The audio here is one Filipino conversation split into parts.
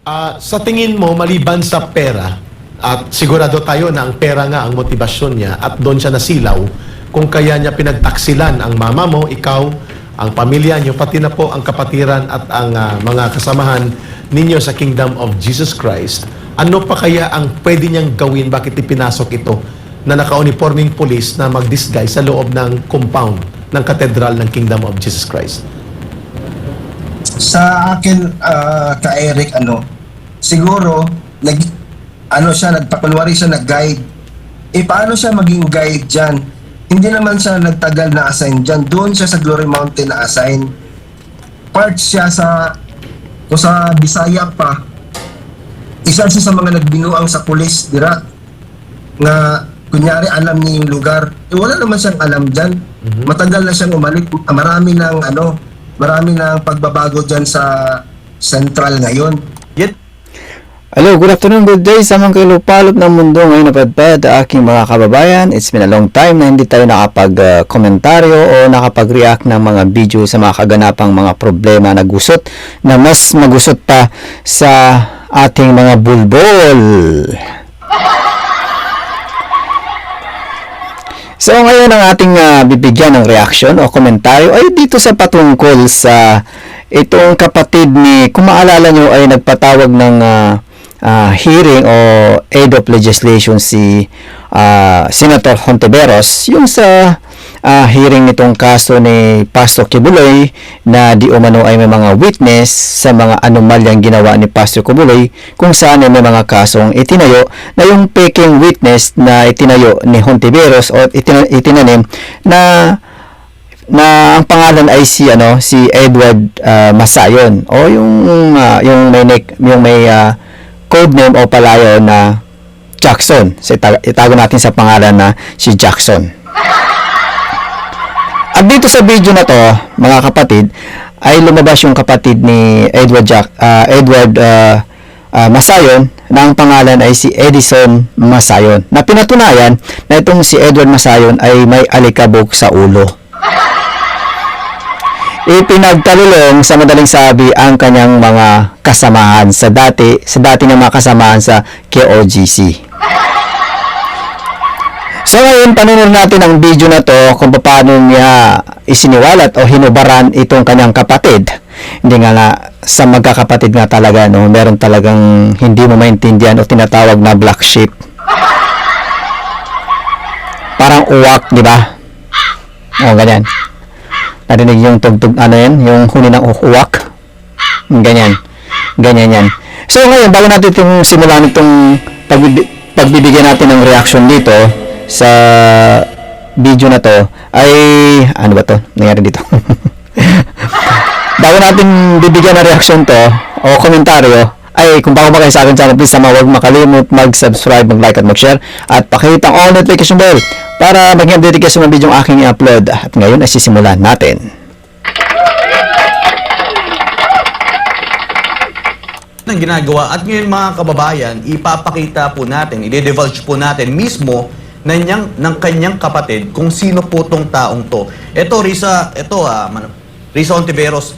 Ah, sa tingin mo, maliban sa pera, at sigurado tayo na ang pera nga ang motibasyon niya at doon siya nasilaw, kung kaya niya pinagtaksilan ang mama mo, ikaw, ang pamilya niyo, pati na po ang kapatiran at ang ah, mga kasamahan ninyo sa Kingdom of Jesus Christ, ano pa kaya ang pwede niyang gawin, bakit ipinasok ito na naka-uniforming police na mag-disguise sa loob ng compound ng katedral ng Kingdom of Jesus Christ? Sa akin, ah, ka Eric, ano, siguro, nag, ano siya, nagpakunwari siya, nag-guide. Eh, paano siya maging guide dyan? Hindi naman siya nagtagal na assign dyan. Doon siya sa Glory Mountain na assign. Part siya sa, o sa Bisaya pa, isa siya sa mga nagbinuang sa pulis, dira, nga, kunyari, alam niya yung lugar. Eh, wala naman siyang alam dyan. Matagal na siyang umalik. Marami ng, ano, marami ng pagbabago dyan sa Central ngayon. Yet, Hello, good afternoon, good day sa mga kilupalop ng mundo ngayon napadpad aking mga kababayan. It's been a long time na hindi tayo nakapag-komentaryo o nakapag-react ng mga video sa mga kaganapang mga problema na gusot na mas magusot pa sa ating mga bulbol. So ngayon ang ating ah, bibigyan ng reaction o komentaryo ay dito sa patungkol sa itong kapatid ni, kung maalala nyo ay nagpatawag ng ah, ah, hearing o aid of legislation si ah, Senator Hontiveros yung sa ah, hearing nitong kaso ni Pastor Kibuloy na di umano ay may mga witness sa mga anomalyang ginawa ni Pastor Kibuloy kung saan ay may mga kasong itinayo na yung peking witness na itinayo ni Hontiveros o itina- itinanim na na ang pangalan ay si ano si Edward ah, Masayon o yung ah, yung may yung may ah, code name o palayo na Jackson. So, itago natin sa pangalan na si Jackson. At dito sa video na to, mga kapatid, ay lumabas yung kapatid ni Edward Jack, ah, Edward ah, ah, Masayon na ang pangalan ay si Edison Masayon. Na pinatunayan na itong si Edward Masayon ay may alikabok sa ulo ipinagkalulong sa madaling sabi ang kanyang mga kasamahan sa dati sa dati ng mga kasamahan sa KOGC. So ngayon, panunod natin ang video na to kung paano niya isiniwalat o hinubaran itong kanyang kapatid. Hindi nga nga, sa magkakapatid nga talaga, no, meron talagang hindi mo maintindihan o tinatawag na black sheep. Parang uwak, di ba? O, ganyan. Narinig yung tugtog, ano yan, yung huni ng uwak. Ganyan. Ganyan yan. So ngayon, bago natin itong simulan itong pagbibi- pagbibigyan natin ng reaction dito sa video na to, ay, ano ba to? Nangyari dito. bago natin bibigyan ng reaction to, o komentaryo, ay kung bago ba kayo sa akin channel, please sama huwag makalimut mag-subscribe, mag-like at mag-share at pakita ang all notification bell para maging updated kayo sa mga video ang aking i-upload. At ngayon ay sisimulan natin. ng ginagawa at ngayon mga kababayan, ipapakita po natin, i-divulge po natin mismo na niyang, ng kanyang kapatid kung sino po tong taong to. Ito, Risa, ito ah, man, Risa Ontiveros,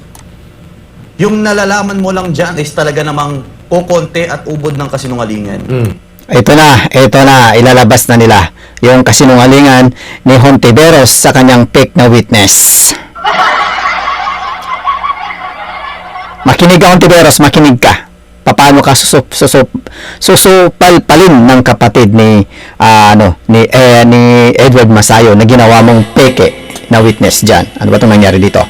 yung nalalaman mo lang dyan is talaga namang kukonte at ubod ng kasinungalingan. mm, Ito na, ito na, ilalabas na nila yung kasinungalingan ni Hontiveros sa kanyang fake na witness. Makinig ka Hontiveros, makinig ka. Paano ka susup, susup, susupalpalin ng kapatid ni ah, ano ni eh, ni Edward Masayo na ginawa mong peke na witness diyan. Ano ba 'tong nangyari dito?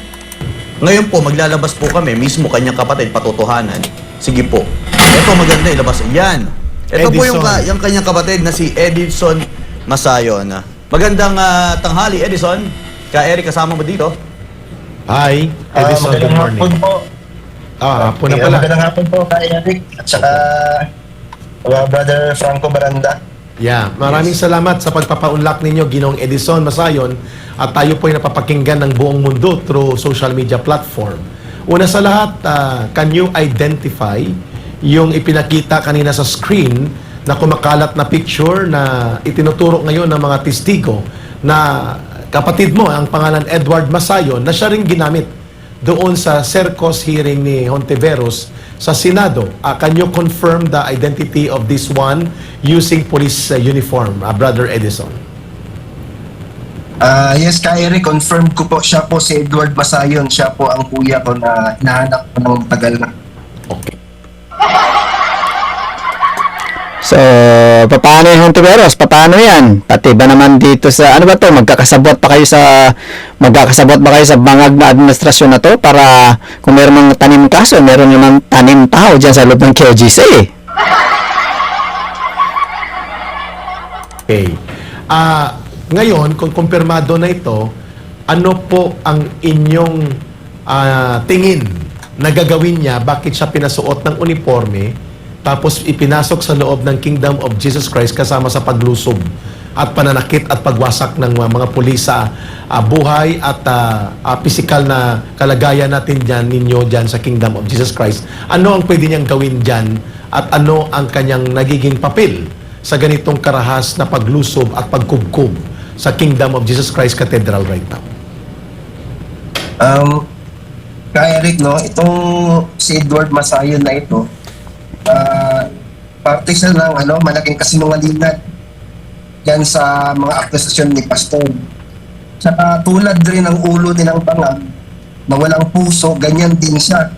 Ngayon po, maglalabas po kami, mismo kanyang kapatid, patotohanan. Sige po. Ito maganda, ilabas. Yan. Ito po yung, ka, Edison. yung kanyang kapatid na si Edison Masayon. Magandang ah, tanghali, Edison. Ka Eric, kasama mo dito? Hi, Ah, Edison, good magandang morning. po. Ah, hapon na Okay, pala. Magandang hapon po kay Eric at saka uh, Brother Franco Baranda. Yeah, maraming salamat sa pagpapaunlak ninyo, Ginong Edison Masayon, at tayo po ay napapakinggan ng buong mundo through social media platform. Una sa lahat, ah, can you identify yung ipinakita kanina sa screen na kumakalat na picture na itinuturo ngayon ng mga testigo na kapatid mo, ang pangalan Edward Masayon, na siya rin ginamit doon sa Cercos hearing ni Hontiveros sa Senado. Ah, can you confirm the identity of this one using police uh, uniform, ah, Brother Edison? Ah, yes, ka Eric, confirm ko po siya po si Edward Masayon. Siya po ang kuya ko na hinahanap ko ng tagal na. Okay. So, paano yung Hontiveros? Paano yan? Pati ba naman dito sa, ano ba to? Magkakasabot pa kayo sa, magkakasabot ba kayo sa bangag na administrasyon na to para kung meron mang tanim kaso, meron naman tanim tao dyan sa loob ng QGC. Okay. Ah, ngayon, kung kumpirmado na ito, ano po ang inyong ah, tingin na gagawin niya? Bakit siya pinasuot ng uniforme tapos ipinasok sa loob ng Kingdom of Jesus Christ kasama sa paglusob at pananakit at pagwasak ng mga, pulis sa ah, buhay at ah, ah, physical na kalagayan natin dyan, ninyo dyan sa Kingdom of Jesus Christ. Ano ang pwede niyang gawin dyan at ano ang kanyang nagiging papel sa ganitong karahas na paglusob at pagkubkub sa Kingdom of Jesus Christ Cathedral right now. Um, ka Eric, no, itong si Edward Masayon na ito, ah, parte siya ng ano, malaking kasinungalingan yan sa mga akusasyon ni Pastor. Saka tulad rin ng ulo nilang bangag na walang puso, ganyan din siya.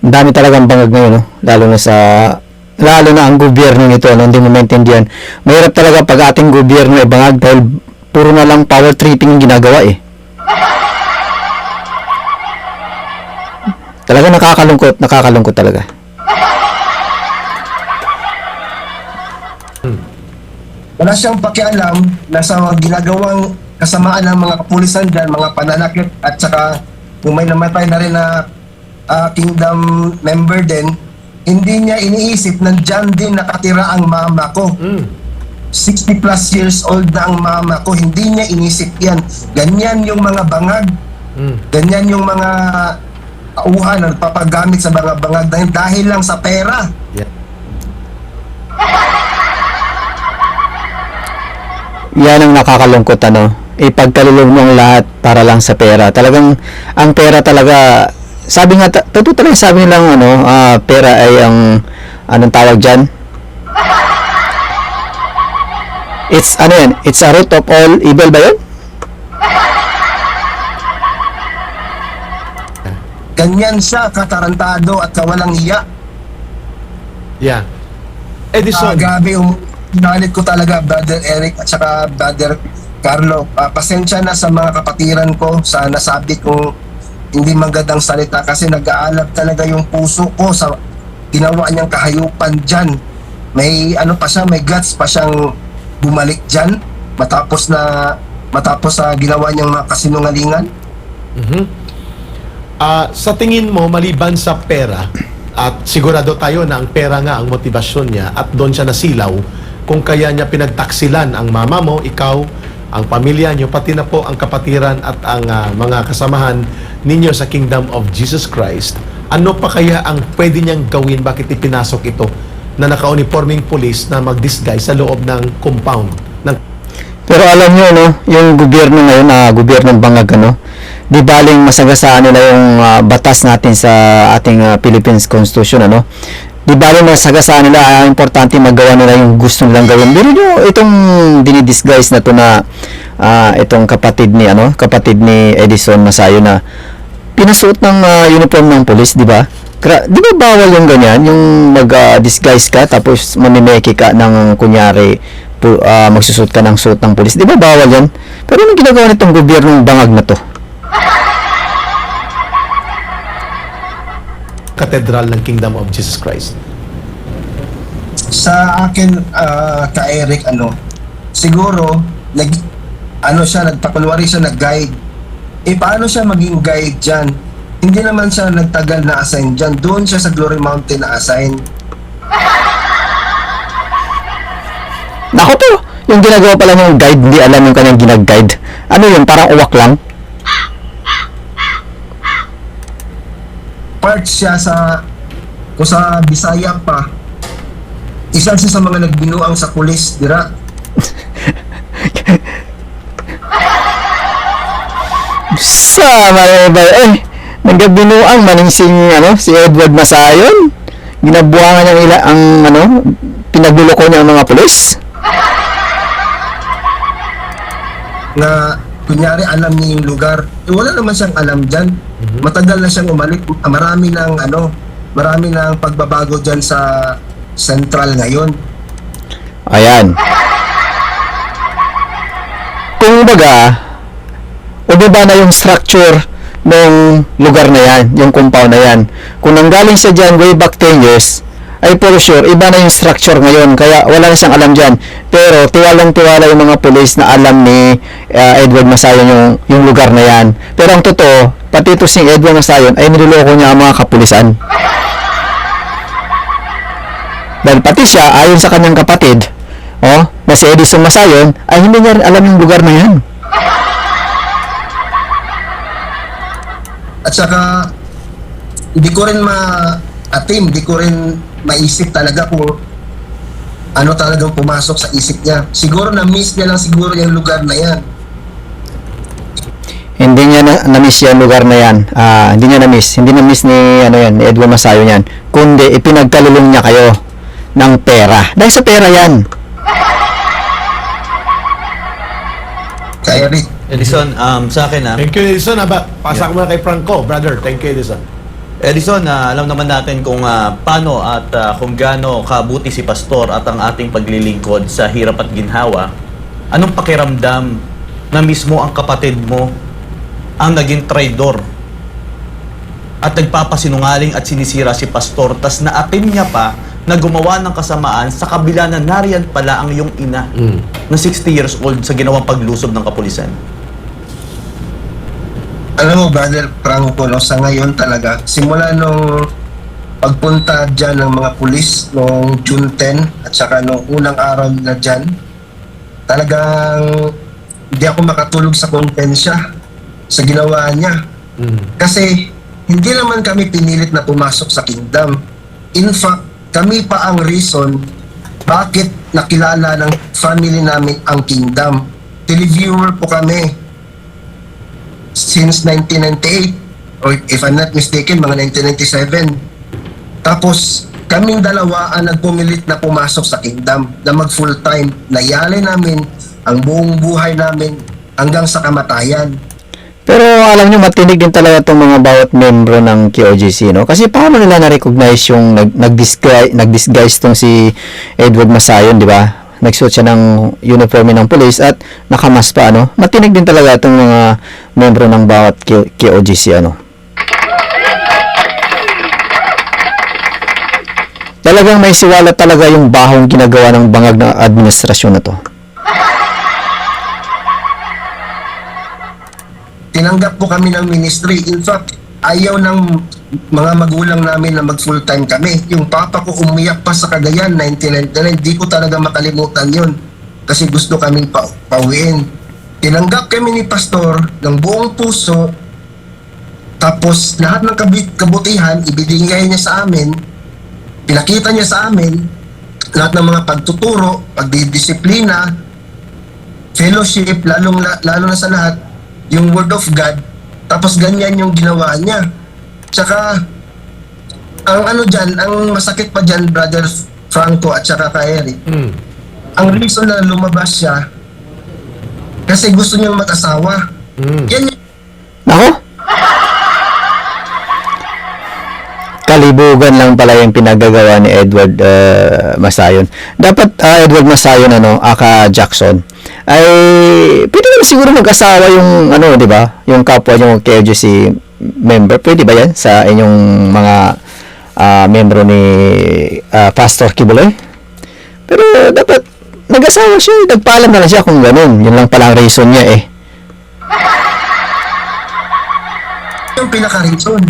Ang dami talagang bangag ngayon, no? lalo na sa lalo na ang gobyerno nito, no? hindi mo maintindihan. Mahirap talaga pag ating gobyerno ay bangag dahil puro na lang power tripping yung ginagawa eh. Talaga nakakalungkot, nakakalungkot talaga. Wala siyang pakialam na sa ginagawang kasamaan ng mga kapulisan dyan, mga pananakit at saka kung may namatay na rin na ah, kingdom member din, hindi niya iniisip na dyan din nakatira ang mama ko. Mm. 60 plus years old na ang mama ko, hindi niya inisip yan. Ganyan yung mga bangag, Mm. ganyan yung mga tauhan na nagpapagamit sa mga bangag dahil, dahil lang sa pera. Yeah. Yan ang nakakalungkot ano. Ipagkalulong mo ang lahat para lang sa pera. Talagang ang pera talaga sabi nga totoo talaga sabi nilang ano, ah, pera ay ang anong tawag diyan? It's ano yan? It's a root of all evil ba yun? Ganyan siya, katarantado at kawalang hiya. Yeah. Ah, Edison. grabe, um, nalit ko talaga, Brother Eric at saka Brother Carlo. Ah, pasensya na sa mga kapatiran ko sa nasabi kong hindi magandang salita kasi nag-aalab talaga yung puso ko sa ginawa niyang kahayupan dyan. May ano pa siya, may guts pa siyang bumalik dyan matapos na matapos sa ginawa niyang mga kasinungalingan. Mhm. Ah, sa tingin mo, maliban sa pera, at sigurado tayo na ang pera nga ang motibasyon niya at doon siya nasilaw, kung kaya niya pinagtaksilan ang mama mo, ikaw, ang pamilya niyo, pati na po ang kapatiran at ang ah, mga kasamahan ninyo sa Kingdom of Jesus Christ, ano pa kaya ang pwede niyang gawin? Bakit ipinasok ito na naka-uniforming police na mag-disguise sa loob ng compound ng Pero alam niyo no, yung gobyerno ngayon, na gobyerno ng bangag ano, di baling masagasaan nila yung ah, batas natin sa ating ah, Philippines Constitution ano. Di baling masagasaan nila, ah, importante magawa nila yung gusto nilang gawin. Pero nyo, itong dinidisguise na to na ah, itong kapatid ni ano, kapatid ni Edison Masayo na pinasuot ng ah, uniform ng police, di ba? Di ba bawal yung ganyan? Yung mag-disguise ka tapos mamimeki ka ng kunyari pu- ah, magsusot ka ng suit ng police. Di ba bawal yan? Pero anong ginagawa nitong gobyernong bangag na to? Cathedral ng Kingdom of Jesus Christ. sa akin ah, ka Eric ano siguro nag ano siya nagpakunwari siya nag-guide eh paano siya maging guide diyan hindi naman siya nagtagal na assign diyan doon siya sa Glory Mountain na assign Nako to, yung ginagawa pala niyang guide, hindi alam yung kanyang ginag-guide. Ano yun, parang uwak lang? Part siya sa kung sa Bisaya pa isa siya sa mga nagbinuang sa pulis dira Sa mga eh, nagabinuang maningsing ano si Edward Masayon. Ginabuangan niya ila ang ano pinagluloko niya ang mga pulis. na kunyari alam niya yung lugar. Eh, wala naman siyang alam dyan. Matagal na siyang umalik. Marami ng ano, marami ng pagbabago dyan sa central ngayon. Ayan. Kung baga, ubaba na yung structure ng lugar na yan, yung compound na yan. Kung nanggaling siya dyan way back 10 years, ay for sure, iba na yung structure ngayon. Kaya wala na siyang alam dyan. Pero tiwalang-tiwala yung mga police na alam ni uh, Edward Masayon yung, yung lugar na yan. Pero ang totoo, pati ito si Edward Masayon ay niloloko niya ang mga kapulisan. Dahil pati siya, ayon sa kanyang kapatid, oh, na si Edison Masayon, ay hindi niya alam yung lugar na yan. At saka, hindi ko rin ma-atim, hindi ko rin maisip talaga kung ano talagang pumasok sa isip niya. Siguro na-miss niya lang siguro yung lugar na yan. Hindi niya na, na-miss yung lugar na yan. Ah, hindi niya na-miss. Hindi na-miss ni, ano yan, ni Edwin Masayo yan. Kundi, ipinagkalulong niya kayo ng pera. Dahil sa pera yan. Kaya Rick, Edison, um, sa akin ah, Thank you, Edison. Aba, pasak mo na kay Franco, brother. Thank you, Edison. Edison, ah, alam naman natin kung ah, paano at ah, kung gaano kabuti si Pastor at ang ating paglilingkod sa hirap at ginhawa. Anong pakiramdam na mismo ang kapatid mo ang naging traidor at nagpapasinungaling at sinisira si Pastor tas naatin niya pa na gumawa ng kasamaan sa kabila na nariyan pala ang iyong ina Mm. na 60 years old sa ginawang paglusob ng kapulisan. Alam mo brother Franco, no, sa ngayon talaga, simula nung pagpunta dyan ng mga pulis noong June 10 at saka nung unang araw na dyan, talagang hindi ako makatulog sa konsensya sa ginawa niya. Mm. Kasi hindi naman kami pinilit na pumasok sa kingdom. In fact, kami pa ang reason bakit nakilala ng family namin ang kingdom. Televiewer po kami since 1998 or if I'm not mistaken, mga 1997. Tapos, kaming dalawa ang nagpumilit na pumasok sa kingdom na mag full time. Nayali namin ang buong buhay namin hanggang sa kamatayan. Pero alam nyo, matinig din talaga itong mga bawat membro ng QOGC, no? Kasi paano nila na-recognize yung nag- nag-disguise, nag-disguise tong si Edward Masayon, di ba? Nagsuot siya ng uniforme ng police at nakamas pa, ano? Matinig din talaga itong mga membro ng bawat Q- QOGC, ano? Talagang may siwala talaga yung bahong ginagawa ng bangag na administrasyon na to. tinanggap po kami ng ministry. In fact, ayaw ng mga magulang namin na mag full time kami. Yung papa ko umiyak pa sa Cagayan 1999. Di ko talaga makalimutan yun. Kasi gusto kaming pa pauwiin. Tinanggap kami ni pastor ng buong puso. Tapos lahat ng kabutihan ibinigay niya sa amin. Pinakita niya sa amin lahat ng mga pagtuturo, pagdidisiplina, fellowship, lalong, lalo na sa lahat, yung word of God, tapos ganyan yung ginawa niya. Tsaka, ang ano dyan, ang masakit pa dyan, Brother Franco at saka ka Eric, Mm. ang reason na lumabas siya, kasi gusto niyang mag-asawa. Mm. Yan yung Nako! Kalibugan lang pala yung pinagagawa ni Edward uh, Masayon. Dapat ah, Edward Masayon ano, aka Jackson ay pwede naman siguro mag-asawa yung ano, 'di ba? Yung kapwa niyo KOGC member, pwede ba 'yan sa inyong mga ah, membro ni ah, Pastor Kibuloy? Pero dapat nag-asawa siya, nagpaalam na lang siya kung ganun. Yun lang pala ang reason niya eh. yung pinaka-reason.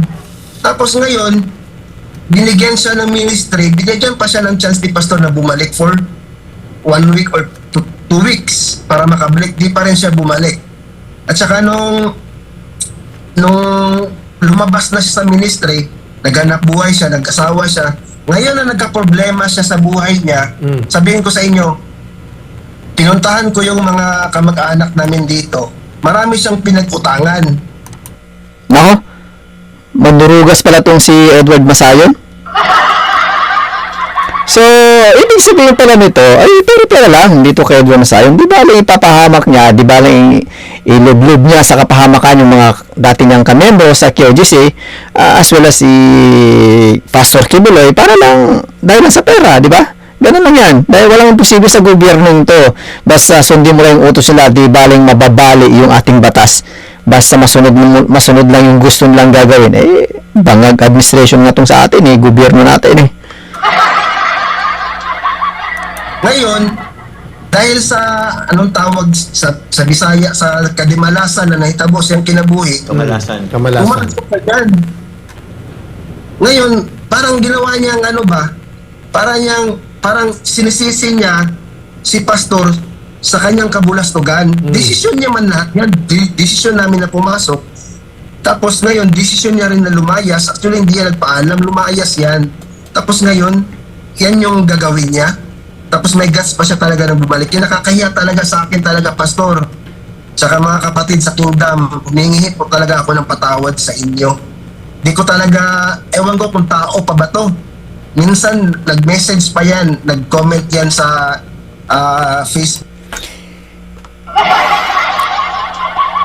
Tapos ngayon, binigyan siya ng ministry, binigyan pa siya ng chance ni pastor na bumalik for one week or two, two weeks para makabalik. Di pa rin siya bumalik. At saka nung nung lumabas na siya sa ministry, naghanap buhay siya, nag-asawa siya. Ngayon na nagka-problema siya sa buhay niya, Mm. sabihin ko sa inyo, pinuntahan ko yung mga kamag-anak namin dito. Marami siyang pinag-utangan. Nako, Durugas pala tong si Edward Masayon. So, ibig sabihin pala nito, ay pera-pera lang dito kay Edward Masayon. Di ba ipapahamak niya, di ba ilublob niya sa kapahamakan yung mga dati niyang kamembro sa QGC ah, as well as si Pastor Kibuloy para lang dahil lang sa pera, di ba? Ganun lang yan. Dahil walang imposible sa gobyerno to. Basta sundin mo lang yung utos nila, di baling mababali yung ating batas. Basta masunod, masunod lang yung gusto nilang gagawin. Eh, bangag administration nga tong sa atin eh, gobyerno natin eh. Ngayon, dahil sa anong tawag sa sa Bisaya sa kadimalasan na nahitabo siyang kinabuhi, Kamalasan. Kamalasan. pumasok ka dyan. Ngayon, parang ginawa niyang ano ba, parang niyang, parang sinisisi niya si pastor sa kanyang kabulastugan. Desisyon niya man lahat yan. De- desisyon namin na pumasok. Tapos ngayon, desisyon niya rin na lumayas. Actually, hindi niya nagpaalam, lumayas yan. Tapos ngayon, yan yung gagawin niya. Tapos may guts pa siya talaga na bumalik. Yung nakakahiya talaga sa akin talaga, pastor. Tsaka mga kapatid sa kingdom, humingi po talaga ako ng patawad sa inyo. Di ko talaga, ewan ko kung tao pa ba to. Minsan, nag-message pa yan, nag-comment yan sa ah, Facebook.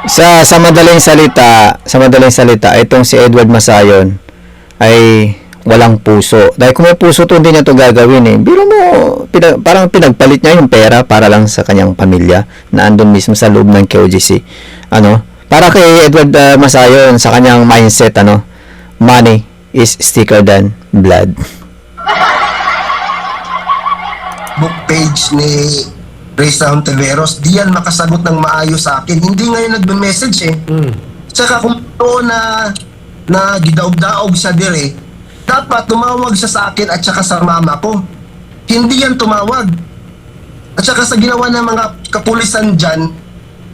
Sa sa madaling salita, sa madaling salita, itong si Edward Masayon ay walang puso. Dahil kung may puso to, hindi niya to gagawin eh. Biro mo, pina- parang pinagpalit niya yung pera para lang sa kanyang pamilya na andun mismo sa loob ng KOGC. Ano? Para kay Edward uh, Masayon, sa kanyang mindset, ano? Money is thicker than blood. book page ni Reza Hontiveros, di yan makasagot ng maayos sa akin. Hindi ngayon nagme-message eh. Mm. Tsaka kung ito na na gidaog-daog siya dire, dapat tumawag siya sa akin at saka sa mama ko. Hindi yan tumawag. At saka sa ginawa ng mga kapulisan dyan,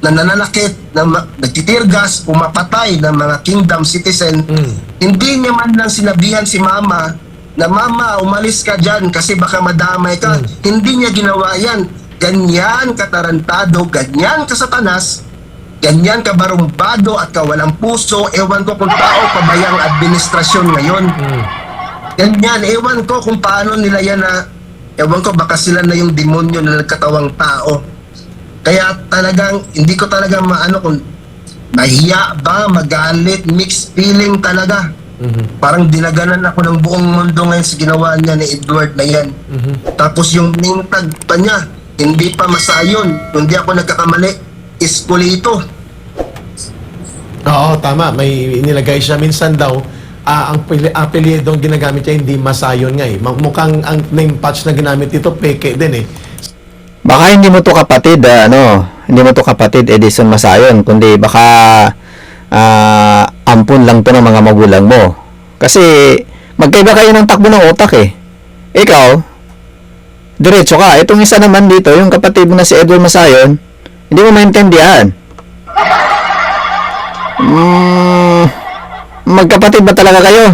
na nananakit, na ma- nagtitirgas, pumapatay ng mga kingdom citizen, Mm. hindi niya man lang sinabihan si mama na mama, umalis ka dyan kasi baka madamay ka. Hindi niya ginawa yan. Ganyan katarantado, ganyan kasatanas, ganyan kabarumbado at kawalang puso. Ewan ko kung tao pa ba yung administrasyon ngayon. Mm. Ganyan, ewan ko kung paano nila yan na, ewan ko baka sila na yung demonyo na nagkatawang tao. Kaya talagang, hindi ko talaga maano kung mahiya ba, magalit, mixed feeling talaga. Mhm. Parang dinaganan ako ng buong mundo ngayon sa ginawa niya ni Edward na yan. Mhm. Tapos yung ningtag pa niya, hindi pa masayon. Kung di ako nagkakamali, iskulito. Oo, tama. May inilagay siya minsan daw, ah, ang pili- apelyido ang ginagamit niya, hindi masayon nga eh. Mukhang ang name patch na ginamit dito, peke din eh. Baka hindi mo to kapatid, ah, ano, hindi mo to kapatid Edison Masayon, kundi baka ah, ampun lang to ng mga magulang mo. Kasi magkaiba kayo ng takbo ng utak eh. Ikaw, diretso ka. Itong isa naman dito, yung kapatid mo na si Edward Masayon, hindi mo maintindihan. Mm, magkapatid ba talaga kayo?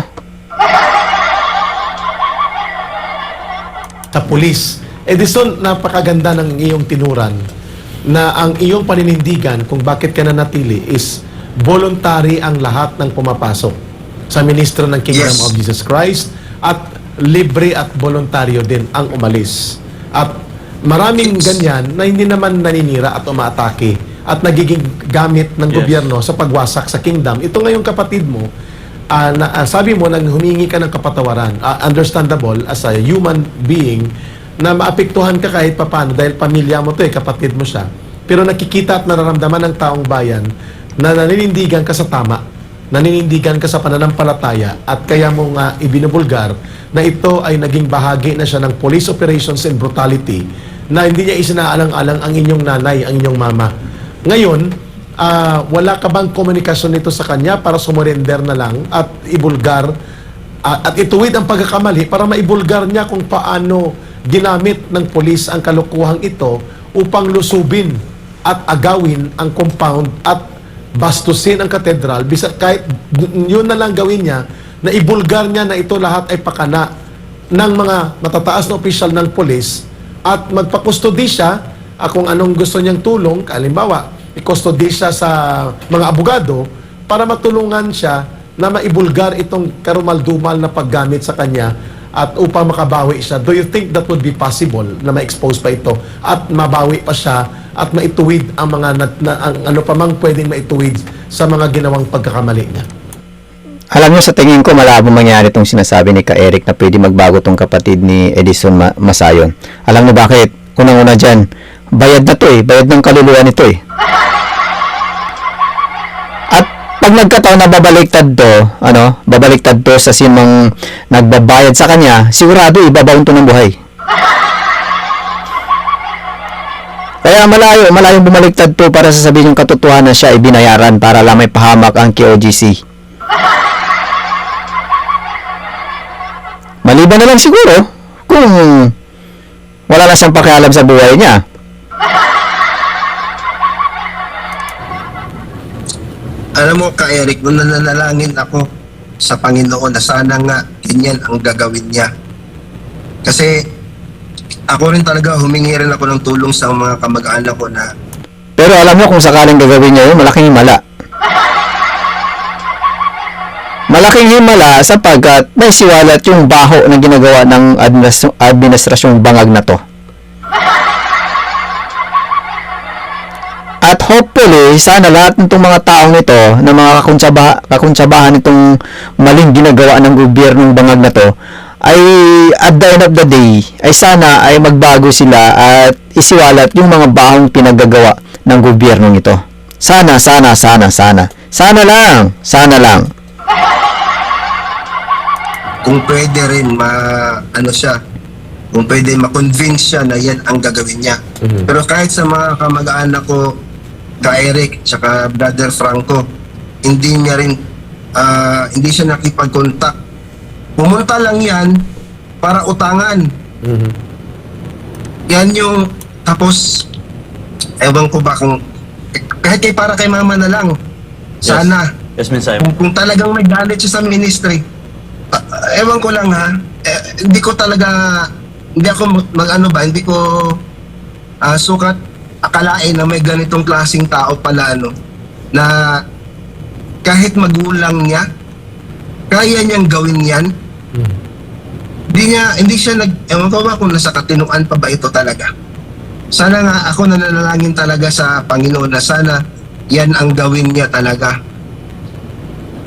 sa pulis. Edison, napakaganda ng iyong tinuran na ang iyong paninindigan kung bakit ka nanatili is voluntary ang lahat ng pumapasok sa ministro ng Kingdom Yes. of Jesus Christ at libre at voluntaryo din ang umalis. At maraming ganyan na hindi naman naninira at umaatake at nagiging gamit ng Yes. gobyerno sa pagwasak sa kingdom. Ito ngayong kapatid mo, ah, na, ah, sabi mo nang humingi ka ng kapatawaran, ah, understandable as a human being na maapektuhan ka kahit papano dahil pamilya mo to eh, kapatid mo siya. Pero nakikita at nararamdaman ng taong bayan na naninindigan ka sa tama, naninindigan ka sa pananampalataya at kaya mo nga ibinubulgar na ito ay naging bahagi na siya ng police operations and brutality na hindi niya isinaalang-alang ang inyong nanay, ang inyong mama. Ngayon, ah, wala ka bang komunikasyon nito sa kanya para sumurrender na lang at ibulgar ah, at ituwid ang pagkakamali para maibulgar niya kung paano ginamit ng polis ang kalukuhang ito upang lusubin at agawin ang compound at bastusin ang katedral? Bisa kahit yun na lang gawin niya na ibulgar niya na ito lahat ay pakana ng mga matataas na opisyal ng polis at magpakustodisya ah, kung anong gusto niyang tulong, kalimbawa, ikustodisya sa mga abogado para matulungan siya na maibulgar itong karumal-dumal na paggamit sa kanya at upang makabawi siya. Do you think that would be possible na ma-expose pa ito at mabawi pa siya at maituwid ang mga nat- na, ang, ano pa mang pwedeng maituwid sa mga ginawang pagkakamali niya? Alam nyo, sa tingin ko, malabo mangyari itong sinasabi ni Ka Eric na pwede magbago tong kapatid ni Edison Ma- Masayon. Alam nyo bakit? Unang-una dyan, bayad na to eh. Bayad ng kaluluwa nito eh. At pag nagkataon na babaliktad to, ano, babaliktad to sa sinong nagbabayad sa kanya, sigurado ibabaon to ng buhay. Kaya malayo, malayo bumaliktad to para sasabihin yung katotohanan siya ibinayaran para lang may pahamak ang KOGC. Maliban na lang siguro kung wala na siyang pakialam sa buhay niya. Alam mo ka Eric, nung nananalangin ako sa Panginoon na sana nga ganyan ang gagawin niya. Kasi ako rin talaga humingi rin ako ng tulong sa mga kamag-anak ko na Pero alam mo kung sakaling gagawin niya yun, malaking himala. Malaking himala sapagkat may siwalat yung baho na ginagawa ng administ- administrasyong bangag na to. At hopefully, sana lahat ng itong mga taong ito, na mga kakuntsaba, kakuntsabahan itong maling ginagawa ng gobyernong bangag na to, ay at the end of the day, ay sana ay magbago sila at isiwalat yung mga bahong pinagagawa ng gobyernong ito. Sana, sana, sana, sana. Sana lang, sana lang. Kung pwede rin ma ano siya kung pwede ma-convince siya na yan ang gagawin niya. Mhm. Pero kahit sa mga kamag-anak ko, ka Eric, tsaka brother Franco, hindi niya rin, ah, hindi siya nakipag-contact. Pumunta lang yan para utangan. Mhm. Yan yung, tapos, ewan ko ba kung, kahit kay para kay mama na lang, sana, Yes, Mensahe. kung, kung talagang may galit siya sa ministry, ewan ko lang ha, eh, hindi ko talaga, hindi ako mag, ano ba, hindi ko ah, sukat akalain na may ganitong klaseng tao pala ano, na kahit magulang niya, kaya niyang gawin yan. Mhm. Hindi niya, hindi siya nag, ewan ko ba kung nasa katinuan pa ba ito talaga. Sana nga ako nananalangin talaga sa Panginoon na sana yan ang gawin niya talaga.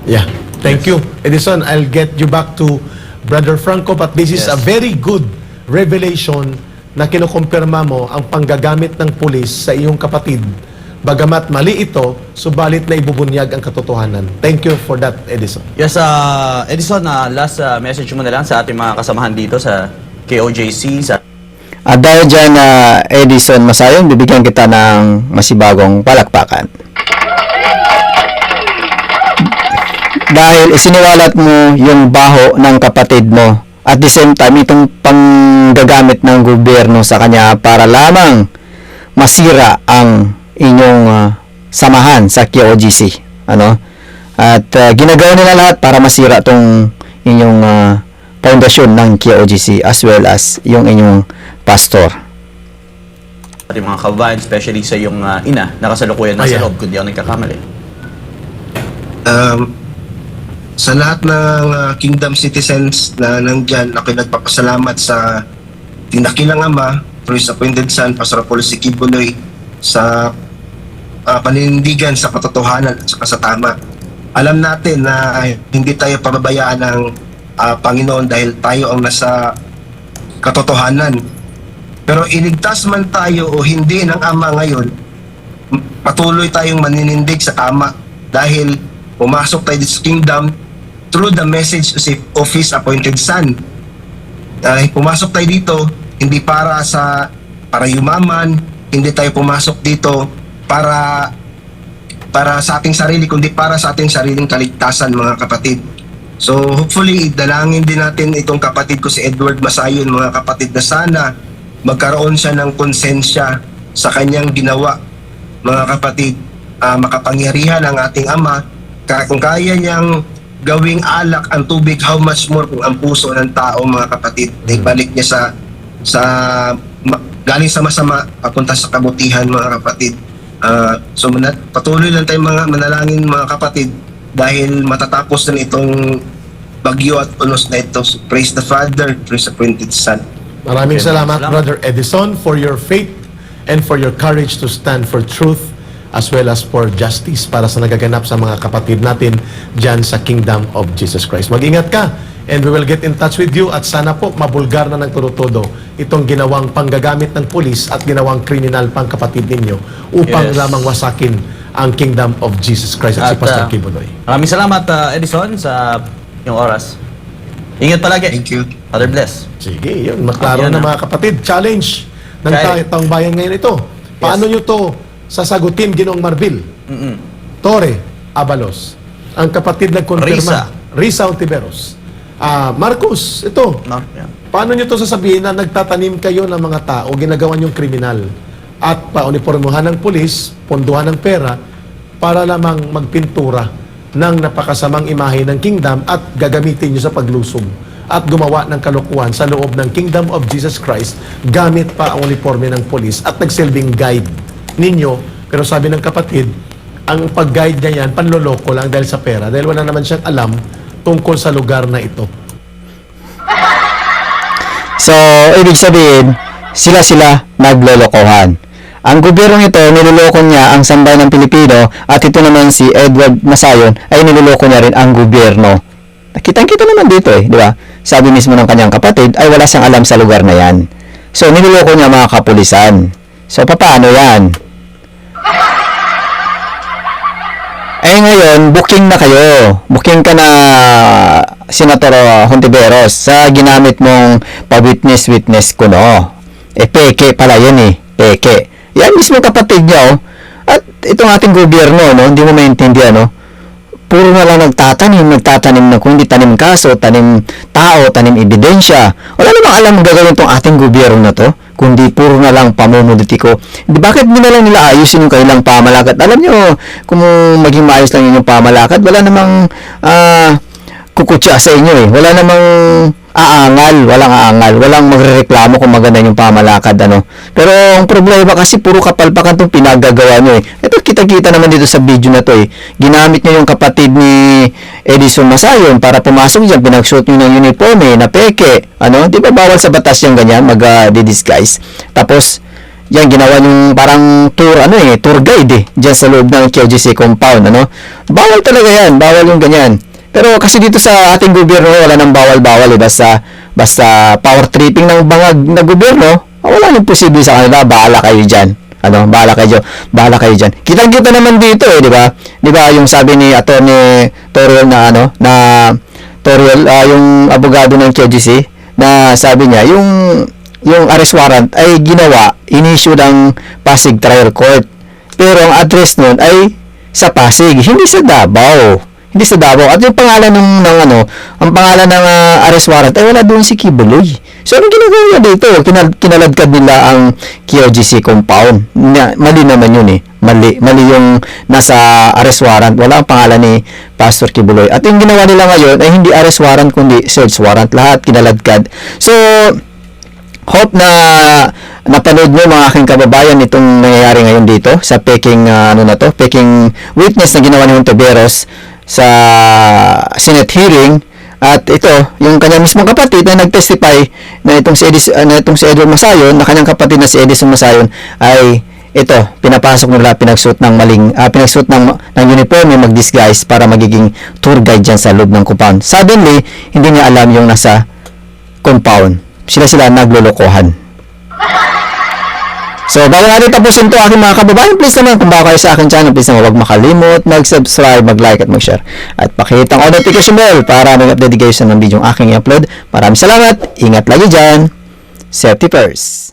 Yeah. Thank you. Edison, I'll get you back to Brother Franco but this is Yes. a very good revelation na kinukumpirma mo ang panggagamit ng pulis sa iyong kapatid. Bagamat mali ito, subalit na ibubunyag ang katotohanan. Thank you for that, Edison. Yes, uh, Edison, uh, last uh, message mo na lang sa ating mga kasamahan dito sa KOJC, sa At dahil dyan, ah, Edison Masayon, bibigyan kita ng masibagong palakpakan. Dahil isiniwalat mo yung baho ng kapatid mo. At the same time, itong panggagamit ng gobyerno sa kanya para lamang masira ang inyong ah, samahan sa KOGC. Ano? At ah, ginagawa nila lahat para masira tong inyong ah, foundation ng KOGC as well as yung inyong pastor. ating mga kababayan, especially sa iyong uh, ina, na kasalukuyan nasa Ayan. loob, kundi ako nagkakamali. um, sa lahat ng uh, kingdom citizens na nandyan, ako nagpapasalamat sa tinakilang ama, through his appointed son, Pastor Apollo C. Kibuloy, sa uh, paninindigan sa katotohanan at sa tama. Alam natin na hindi tayo pababayaan ng uh, Panginoon dahil tayo ang nasa katotohanan. Pero iligtas man tayo o hindi ng Ama ngayon, patuloy tayong maninindig sa tama dahil pumasok tayo sa kingdom through the message of His appointed Son. Dahil pumasok tayo dito, hindi para sa para yumaman, hindi tayo pumasok dito para para sa ating sarili, kundi para sa ating sariling kaligtasan mga kapatid. So hopefully, dalangin din natin itong kapatid ko si Edward Masayon, mga kapatid na sana magkaroon siya ng konsensya sa kanyang ginawa mga kapatid, ah, makapangyarihan ang ating Ama, kung kaya niyang gawing alak ang tubig, how much more kung ang puso ng tao, mga kapatid, ay balik niya sa sa ma- galing sa masama papunta sa kabutihan mga kapatid. Ah, so mana- patuloy lang tayong mga manalangin mga kapatid dahil matatapos na itong bagyo at unos na ito. So, praise the Father, praise the Appointed Son. Maraming Okay, salamat, salamat. Brother Edison, for your faith and for your courage to stand for truth as well as for justice para sa nagaganap sa mga kapatid natin dyan sa Kingdom of Jesus Christ. Mag-ingat ka and we will get in touch with you at sana po mabulgar na ng todo itong ginawang panggagamit ng pulis at ginawang kriminal pang kapatid ninyo upang Yes. lamang wasakin ang Kingdom of Jesus Christ at, si At, Pastor ah, Kibuloy. Maraming salamat, uh, Edison, sa yung oras. Ingat palagi. Thank you. Father bless. Sige, yun. Maklaro na na. mga kapatid. Challenge ng taong bayan ngayon ito. Paano nyo to sasagutin, Ginoong Marbil? Mm-mm. Tore Abalos. Ang kapatid nagkonfirma. Risa Ontiveros. Ah, Marcos, ito. No? Yeah. Paano nyo to sasabihin na nagtatanim kayo ng mga tao, ginagawa nyong kriminal, at pauniformuhan ng pulis, ponduhan ng pera, para lamang magpintura ng napakasamang imahe ng kingdom at gagamitin nyo sa paglusog at gumawa ng kalokohan sa loob ng Kingdom of Jesus Christ gamit pa ang uniforme ng pulis at nagsilbing guide ninyo. Pero sabi ng kapatid, ang pag-guide niya yan, panloloko lang dahil sa pera. Dahil wala naman siyang alam tungkol sa lugar na ito. So, ibig sabihin, sila-sila naglolokohan. Ang gobyernong ito, niloloko niya ang sambayan ng Pilipino at ito naman si Edward Masayon ay niloloko niya rin ang gobyerno. Kitang-kita naman dito eh, di ba? Sabi mismo ng kanyang kapatid ay wala siyang alam sa lugar na yan. So, niloloko niya mga kapulisan. So, papaano yan? Eh ngayon, booking na kayo. Booking ka na Senator Hontiveros sa ginamit mong pa-witness-witness ko no. Eh peke pala yun eh. Peke. Yan mismo kapatid niya oh. At itong ating gobyerno no, hindi mo maintindihan no. Puro na lang nagtatanim, nagtatanim na kung hindi tanim kaso, tanim tao, tanim ebidensya. Wala namang alam gagawin itong ating gobyerno na to kundi puro na lang pamumuditiko. Di bakit di na lang nila ayusin yung kanilang pamalakad? Alam nyo, kung maging maayos lang yung pamalakad, wala namang ah, kukutsa sa inyo eh. Wala namang aangal, walang aangal, walang magrereklamo kung maganda yung pamalakad ano. Pero ang problema kasi puro kapalpakan tong pinagagawa nyo eh. Ito kita-kita naman dito sa video na to eh. Ginamit nyo yung kapatid ni Edison Masayon para pumasok dyan, pinagsuot nyo ng uniforme na peke. Ano? Di ba bawal sa batas yung ganyan, mag-disguise. Tapos, yan ginawa yung parang tour ano eh tour guide eh diyan sa loob ng QGC compound ano bawal talaga yan bawal yung ganyan pero kasi dito sa ating gobyerno wala nang bawal-bawal eh. Basta basta power tripping ng bangag na gobyerno wala nang posible sa kanila. Bahala kayo diyan ano? Bahala kayo bahala kayo diyan kitang-kita naman dito eh di ba? Di ba yung sabi ni attorney Toriel na ano na Toriel ah, yung abogado ng QGC na sabi niya yung yung arrest warrant ay ginawa in-issue ng Pasig Trial Court. Pero ang address nun ay sa Pasig, hindi sa Davao. Hindi sa Davao. At yung pangalan ng, ng ano, ang pangalan ng ah, arrest warrant ay wala doon si Kibuloy. So, ano ginagawa niya dito? Kinal kinaladkad nila ang QGC compound. Na, mali naman yun eh. Mali. Mali yung nasa arrest warrant. Wala ang pangalan ni Pastor Kibuloy. At yung ginawa nila ngayon ay hindi arrest warrant kundi search warrant. Lahat kinaladkad. So, hope na napanood mo mga aking kababayan itong nangyayari ngayon dito sa peking ah, ano na to, peking witness na ginawa ni Monteveros sa Senate hearing at ito, yung kanyang mismong kapatid na nag-testify na itong si Edison, ah, na itong si Edward Masayon, na kanyang kapatid na si Edison Masayon ay ito, pinapasok nila pinagsuot ng maling ah, pinagsuot ng ng uniforme mag-disguise para magiging tour guide diyan sa loob ng compound. Suddenly, hindi niya alam yung nasa compound. Sila sila naglolokohan. So, bago natin tapusin to aking mga kababayan, please naman kung bago kayo sa akin channel, please naman huwag makalimot, mag-subscribe, mag-like at mag-share. At pakita ang notification bell para may update kayo sa ng video aking i-upload. Maraming salamat, ingat lagi dyan, safety first.